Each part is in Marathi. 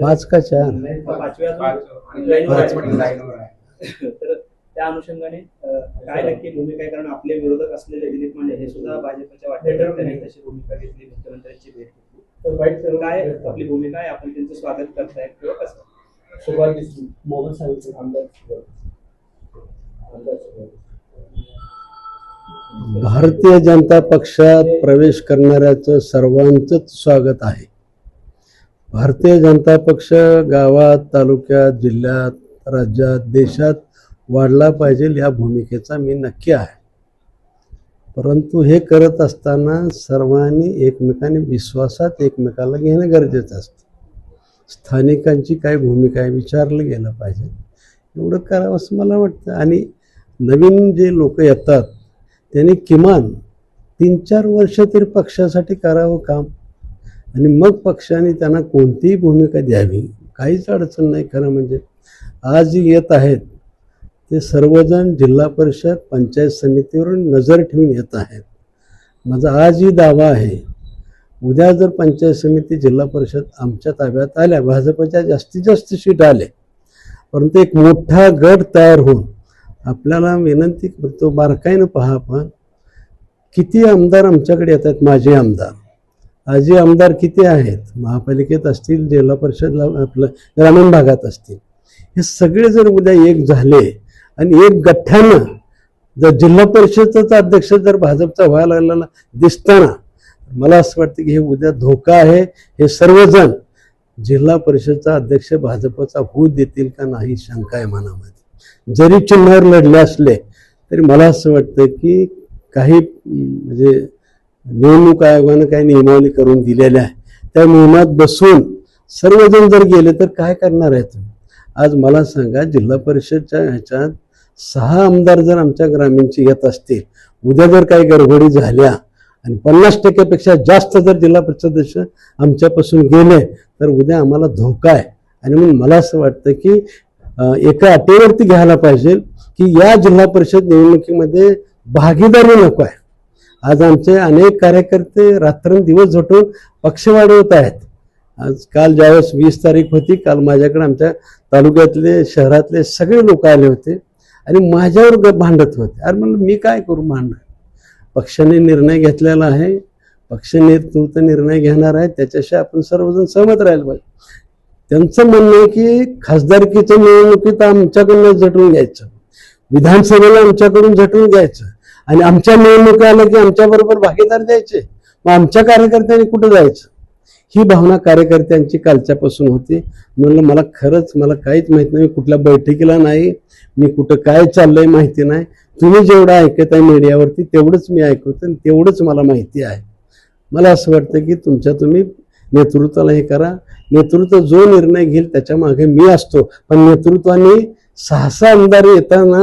पाच का चार. तर त्या अनुषंगाने काय नक्की भूमिका आहे? कारण आपले विरोधक असलेले दिलीप मांडे हे सुद्धा भाजपच्या वाटेवर त्यांनी तशी भूमिका घेतली मुख्यमंत्र्यांची भेट घेतली. तर काय आपली भूमिका आहे? आपण त्यांचं स्वागत करताय किंवा कसं? सुरुवात मोहन साहेब आमदार भारतीय जनता पक्षात प्रवेश करणाऱ्याचं सर्वांचंच स्वागत आहे. भारतीय जनता पक्ष गावात तालुक्यात जिल्ह्यात राज्यात देशात वाढला पाहिजे या भूमिकेचा मी नक्की आहे. परंतु हे करत असताना सर्वांनी एकमेकांनी विश्वासात एकमेकाला घेणं गरजेचं असतं. स्थानिकांची काय भूमिका आहे विचारलं गेलं पाहिजे. एवढं करावं असं मला वाटतं. आणि नवीन जे लोक येतात त्यांनी किमान तीन चार वर्ष तरी पक्षासाठी करावं काम. आणि मग पक्षाने त्यांना कोणतीही भूमिका द्यावी काहीच अडचण नाही. खरं म्हणजे आज जे येत आहेत ते सर्वजण जिल्हा परिषद पंचायत समितीवरून नजर ठेवून येत आहेत. माझा आजही दावा आहे उद्या जर पंचायत समिती जिल्हा परिषद आमच्या ताब्यात आल्या भाजपच्या जास्तीत जास्त सीट आले परंतु एक मोठा गट तयार होऊन आपल्याला विनंती करतो बारकाईनं पहा आपण किती आमदार आमच्याकडे येत आहेत माझे आमदार. आजी आमदार किती आहेत? महापालिकेत असतील जिल्हा परिषदला आपलं ग्रामीण भागात असतील. हे सगळे जर उद्या एक झाले आणि एक गठ्ठ्यानं जर जिल्हा परिषदेचा अध्यक्ष जर भाजपचा व्हायला लागलेला दिसताना मला असं वाटतं की हे उद्या धोका आहे. हे सर्वजण जिल्हा परिषदचा अध्यक्ष भाजपचा होऊ देतील का नाही शंका आहे मनामध्ये. जरी चिन्हावर लढले असले तरी मला असं वाटतं की काही म्हणजे निवडणूक आयोगानं काही नियमावली करून दिलेल्या आहे त्या नियमात बसून सर्वजण जर गेले तर काय करणार आहे तुम्ही? आज मला सांगा जिल्हा परिषदच्या ह्याच्यात सहा आमदार जर आमच्या ग्रामीणचे येत असतील उद्या जर काही गडबडी झाल्या आणि पन्नास टक्क्यापेक्षा जास्त जर जिल्हा परिषद आमच्यापासून गेले तर उद्या आम्हाला धोका आहे. आणि म्हणून मला असं वाटतं की एका अटीवरती घ्यायला पाहिजे की या जिल्हा परिषद निवडणुकीमध्ये भागीदारी नको आहे. आज आमचे अनेक कार्यकर्ते रात्रंदिवस झटून पक्ष वाढवत आहेत. आज काल ज्यावेळेस वीस तारीख होती काल माझ्याकडे आमच्या तालुक्यातले शहरातले सगळे लोक आले होते आणि माझ्यावर भांडत होते. अरे म्हणलं मी काय करू भांडणार पक्षाने निर्णय घेतलेला आहे. पक्ष नेतृत्व निर्णय घेणार आहे. त्याच्याशी आपण सर्वजण सहमत राहिलं पाहिजे. त्यांचं म्हणणं आहे की खासदारकीच्या निवडणुकीत आमच्याकडून झटून घ्यायचं. विधानसभेला आमच्याकडून झटून घ्यायचं. आणि आमच्या निवडणुका आल्या की आमच्या बरोबर भागीदार द्यायचे. मग आमच्या कार्यकर्त्यांनी कुठं जायचं? ही भावना कार्यकर्त्यांची कालच्यापासून होती. म्हणलं मला खरंच मला काहीच माहीत नाही मी कुठल्या बैठकीला नाही मी कुठं काय चाललंय माहिती नाही. तुम्ही जेवढं ऐकत आहे मीडियावरती तेवढंच मी ऐकवतो आणि तेवढंच मला माहिती आहे. मला असं वाटतं की तुमच्या तुम्ही नेतृत्वाला हे करा. नेतृत्व जो निर्णय घेईल त्याच्यामागे मी असतो. पण नेतृत्वाने सहासा आमदार येताना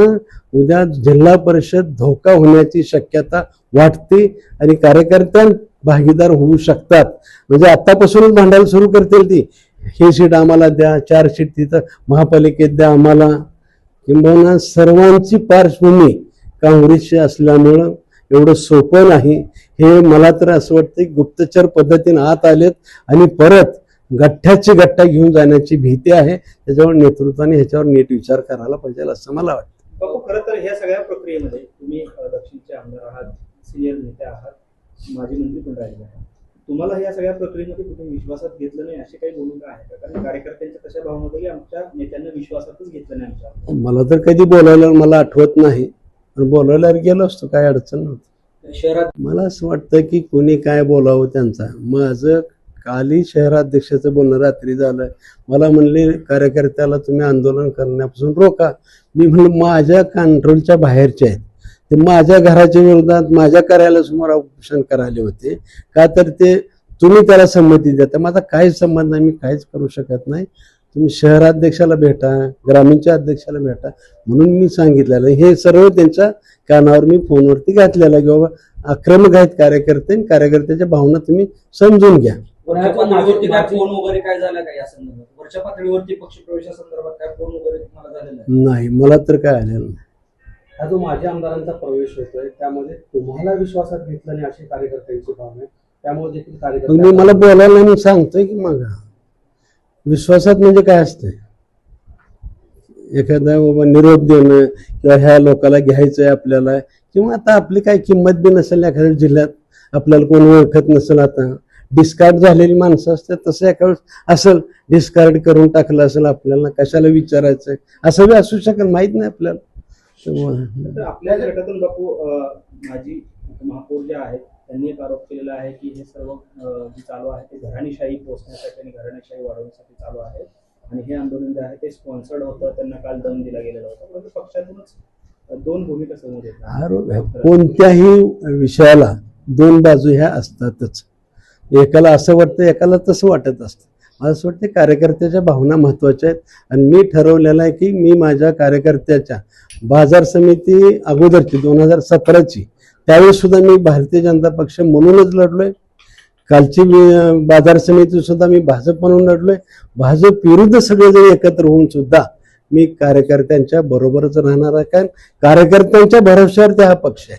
उद्या जिल्हा परिषद धोका होण्याची शक्यता वाटते आणि कार्यकर्त्या भागीदार होऊ शकतात. म्हणजे आतापासूनच भांडायला सुरू करतील ती. हे सीट आम्हाला द्या चार सीट तिथं महापालिकेत द्या आम्हाला. किंबहुना सर्वांची पार्श्वभूमी काँग्रेसची असल्यामुळं एवढं सोपं नाही. हे मला तर असं वाटतं गुप्तचर पद्धतीने आत आलेत आणि परत गठ्ठ्याची गठ्ठा घेऊन जाण्याची भीती आहे. त्याच्यावर नेतृत्वाने ह्याच्यावर नीट विचार करायला पाहिजे असं मला वाटतं बापू खरं तर ह्या सगळ्या प्रक्रियेमध्ये तुम्ही दक्षिणचे आमदार आहात सिनियर नेते आहात माजी मंत्री पण राहिले आहात. तुम्हाला या सगळ्या प्रक्रियेमध्ये कुठे विश्वासात घेतलं नाही अशी काही भूमिका आहे का? कारण कार्यकर्त्यांच्या तशा भावना होत्या की आमच्या नेत्यांना विश्वासातच घेतलं नाही आमच्या. मला तर कधी बोलायला मला आठवत नाही पण बोलायला गेलो असतो काय अडचण नव्हती. शहरात मला असं वाटतं की कोणी काय बोलावं त्यांचा. माझं काली शहराध्यक्षाचं बोलणं रात्री झालं मला म्हणले कार्यकर्त्याला तुम्ही आंदोलन करण्यापासून रोका. मी म्हणलं माझ्या कंट्रोलच्या बाहेरचे आहेत. ते माझ्या घराच्या विरोधात माझ्या कार्यालयासमोर ऑपरेशन करायले होते. का तर ते तुम्ही त्याला संमती देता. माझा काहीच संबंध नाही मी काहीच करू शकत नाही. तुम्ही शहराध्यक्षाला भेटा ग्रामीणच्या अध्यक्षाला भेटा म्हणून मी सांगितलेलं हे सर्व त्यांच्या कानावर मी फोनवरती घातलेलं की बाबा आक्रमक आहेत कार्यकर्ते आणि कार्यकर्त्याच्या भावना तुम्ही समजून घ्या. वरच्या पातळीवरती काय फोन वगैरे काय झालं का या संदर्भात? वरच्या पातळीवरती पक्ष प्रवेशासंदर्भात काय फोन वगैरे तुम्हाला झालेला आहे? नाही मला तर काय आलेलं नाही. हा जो माजी आमदारांचा प्रवेश होतोय त्यामध्ये तुम्हाला विश्वासात घेतलं नाही अशी कार्यकर्त्यांची भावना आहे. त्यामुळे देखील मग मी मला बोलायला मी सांगतोय की मग. विश्वासात म्हणजे काय असते एखादा बाबा निरोप देणं किंवा ह्या लोकाला घ्यायचंय आपल्याला किंवा आता आपली काय किंमत बी नसेल एखाद्या जिल्ह्यात आपल्याला कोण ओळखत नसेल आता. डिस्कार्ड झालेली माणसं असतात तसं एका असेल डिस्कार्ड करून टाकलं असेल आपल्याला कशाला विचारायचं असं बी असू शकेल माहीत नाही आपल्याला. आपल्या गटातून बापू माजी महापौर जे आहेत त्यांनी एक आरोप केलेला आहे की हे सर्व जे चालू आहे ते घराणेशाही पोचण्यासाठी आणि घराणेशाही वाढवण्यासाठी चालू आहे. आणि हे आंदोलन जे आहे ते स्पॉन्सर्ड होतं त्यांना काल दम दिला गेलेला होता. परंतु पक्षातूनच अं, दोन भूमिका समोर येतात. कोणत्याही विषयाला दोन बाजू ह्या असतातच. एकाला असं वाटतं एकाला तसं वाटत असतं. मला असं वाटतं कार्यकर्त्याच्या भावना महत्त्वाच्या आहेत. आणि मी ठरवलेलं आहे की मी माझ्या कार्यकर्त्याच्या बाजार समिती अगोदरची दोन हजार सतराची त्यावेळीसुद्धा मी भारतीय जनता पक्ष म्हणूनच लढलोय. कालची बाजार समितीसुद्धा मी भाजप म्हणून लढलोय. भाजप विरुद्ध सगळेजण एकत्र होऊन सुद्धा मी कार्यकर्त्यांच्या बरोबरच राहणार आहे. कारण कार्यकर्त्यांच्या भरोश्यावरती हा पक्ष आहे.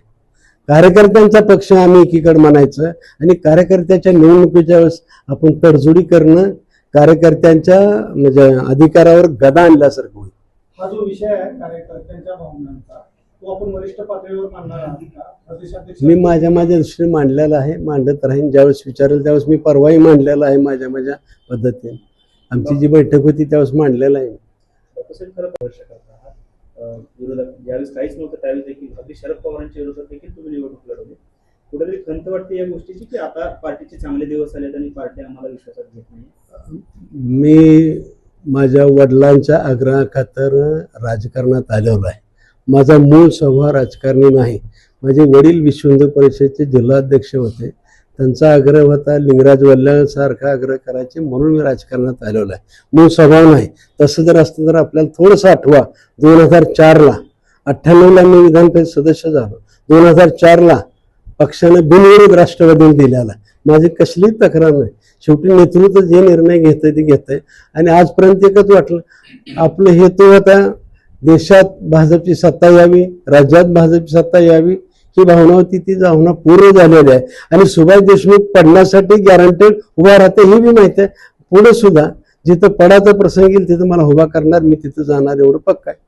कार्यकर्त्यांचा पक्ष आम्ही एकीकडे म्हणायचं आणि कार्यकर्त्याच्या निवडणुकीच्या वेळेस आपण तडजोडी करणं कार्यकर्त्यांच्या म्हणजे अधिकारावर गदा आणल्यासारखं होईल. हा जो विषय आहे कार्यकर्त्यांच्या भावनांचा तो आपण वरिष्ठ पातळीवर मांडणार आहात का? प्रदेशाध्यक्ष मी माझ्या माझ्या दृष्टीने मांडलेला आहे मांडत राहीन. ज्यावेळेस विचारेल त्यावेळेस मी परवाही मांडलेला आहे माझ्या माझ्या पद्धतीने. आमची जी बैठक होती त्यावेळेस मांडलेला आहे विरोधक ज्यावेळेस काहीच नव्हतं त्यावेळेस देखील अगदी शरद पवारांच्या विरोधात देखील तुम्ही निवडणूक लढवली. कुठेतरी खंत वाटते या गोष्टीची की आता पार्टीचे चांगले दिवस आलेत आणि पार्टी आम्हाला विश्वासात घेत नाही? मी माझ्या वडिलांच्या आग्रहाखातर राजकारणात आलेलो आहे. माझा मूळ स्वभाव राजकारणी नाही. माझे वडील विश्वहिंदू परिषदेचे जिल्हाध्यक्ष होते. त्यांचा आग्रह होता लिंगराज वल्ल्यासारखा आग्रह करायचे म्हणून मी राजकारणात आलेलो आहे. मूळ स्वभाव नाही. तसं जर असतं तर आपल्याला थोडंसं आठवा. दोन हजार चारला अठ्ठ्याण्णवला मी विधान परिषद सदस्य झालो. दोन हजार चारला पक्षाने बिनविरोध राष्ट्रवादीने दिलेला. माझी कसलीच तक्रार नाही. शेवटी नेतृत्व जे निर्णय घेतंय ते घेतंय. आणि आजपर्यंत एकच वाटलं. आपलं हेतू होता देशात भाजपची सत्ता यावी राज्यात भाजपची सत्ता यावी ही भावना होती ती भावना पूर्ण झालेली आहे. आणि सुभाष देशमुख पडण्यासाठी गॅरंटेड उभा राहते हे बी माहिती आहे. पुढे सुद्धा जिथं पडाचा प्रसंग येईल तिथं मला उभा करणार मी तिथं जाणार एवढं पक्का आहे.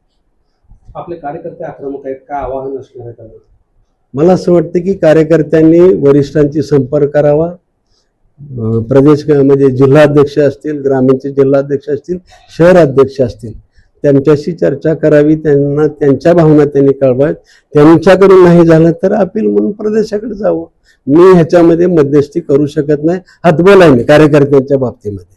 आपले कार्यकर्ते आक्रमक आहेत काय आवाहन असणार आहे मला असं वाटतं की कार्यकर्त्यांनी वरिष्ठांची संपर्क करावा. प्रदेश क- म्हणजे जिल्हाध्यक्ष असतील ग्रामीणचे जिल्हाध्यक्ष असतील शहर अध्यक्ष असतील. त्यांच्याशी चर्चा करावी त्यांना त्यांच्या भावना त्यांनी कळवाव्यात. त्यांच्याकडून नाही झालं तर अपील म्हणून प्रदेशाकडे जावं. मी ह्याच्यामध्ये मध्यस्थी करू शकत नाही. हातबल आहे मी कार्यकर्त्यांच्या बाबतीमध्ये.